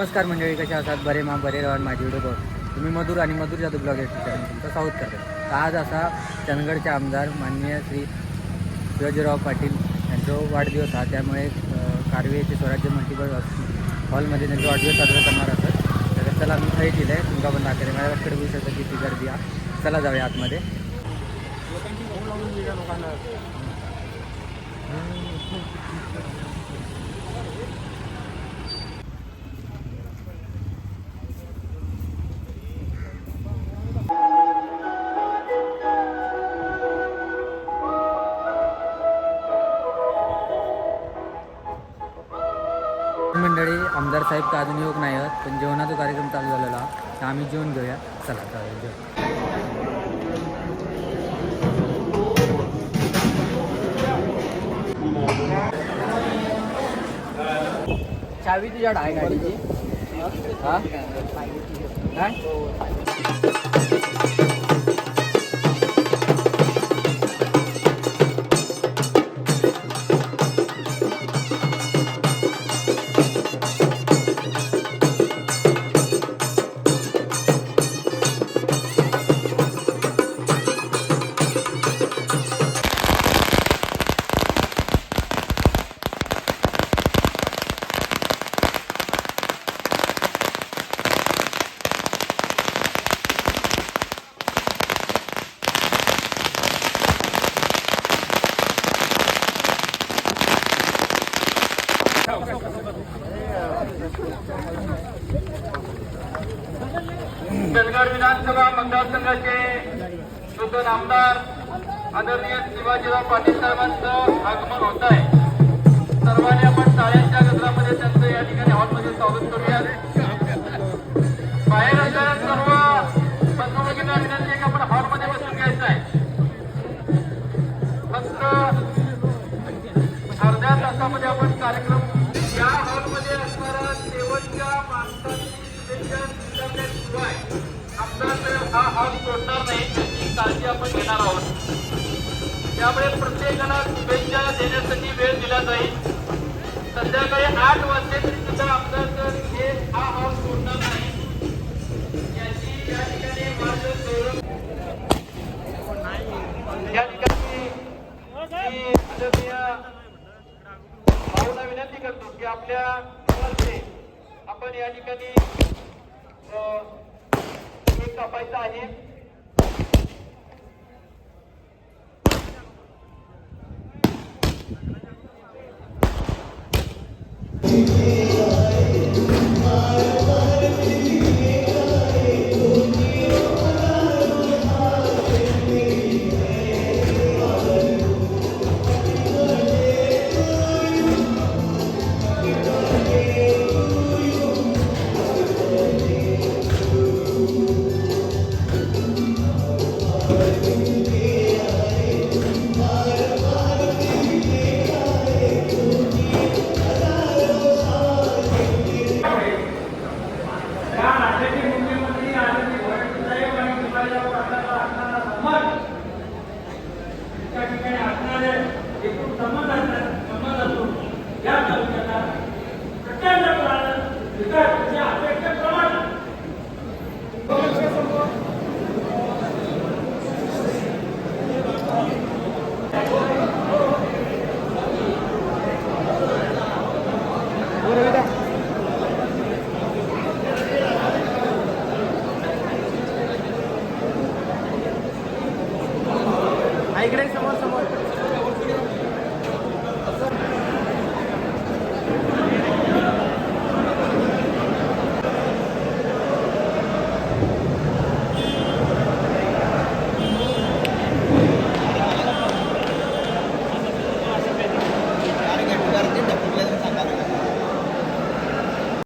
नमस्कार मंडळी कशा असतात बरे मा बरे राहा माझी व्हिडिओ बघ तुम्ही मधुर आणि मधुर जादू ब्लॉग चॅनल तुमचं स्वागत करतो आज असा चंदगडचे आमदार माननीय श्री शिवाजीराव पाटील यांचा वाढदिवस हा. त्यामुळे कारवे येथे स्वराज्य मल्टिपल हॉलमध्ये त्यांचा वाढदिवस साजरा करणार असत तर चला मी खरी दिलं आहे. तुमका पण दाखवले माझ्याकडे बघू शकता किती गर्दी आहे. चला जाऊया आतमध्ये. मंडळी आमदार साहेब तर अजून योग नाही आहेत पण जेवणाचा कार्यक्रम चालू झालेला तर आम्ही जेवण घेऊया. चला चालेल जेवण चावी तुझ्या आहे गाडीची हा? काय? चंदगड विधानसभा मतदारसंघाचे नूतन आमदार आदरणीय शिवाजीराव पाटील साहेबांचं आगमन होत आहे. सर्वांनी आपण टाळ्यांच्या गजरामध्ये माणसांची शुभेच्छा स्वीकारल्याशिवाय आमदार हा हॉल सोडणार नाही त्याची काळजी आपण घेणार आहोत त्यामुळे प्रत्येकाला शुभेच्छा देण्यासाठी वेळ दिला जाईल संध्याकाळी आठ वाजते तरी सुद्धा आमदार सर हे हा हॉल सोडणार नाही याची या ठिकाणी माझं गौरव या ठिकाणी मी आदरणीय भाऊला विनंती करतो की आपल्या आपण या ठिकाणी अ, केक कापायचा आहे. regreso.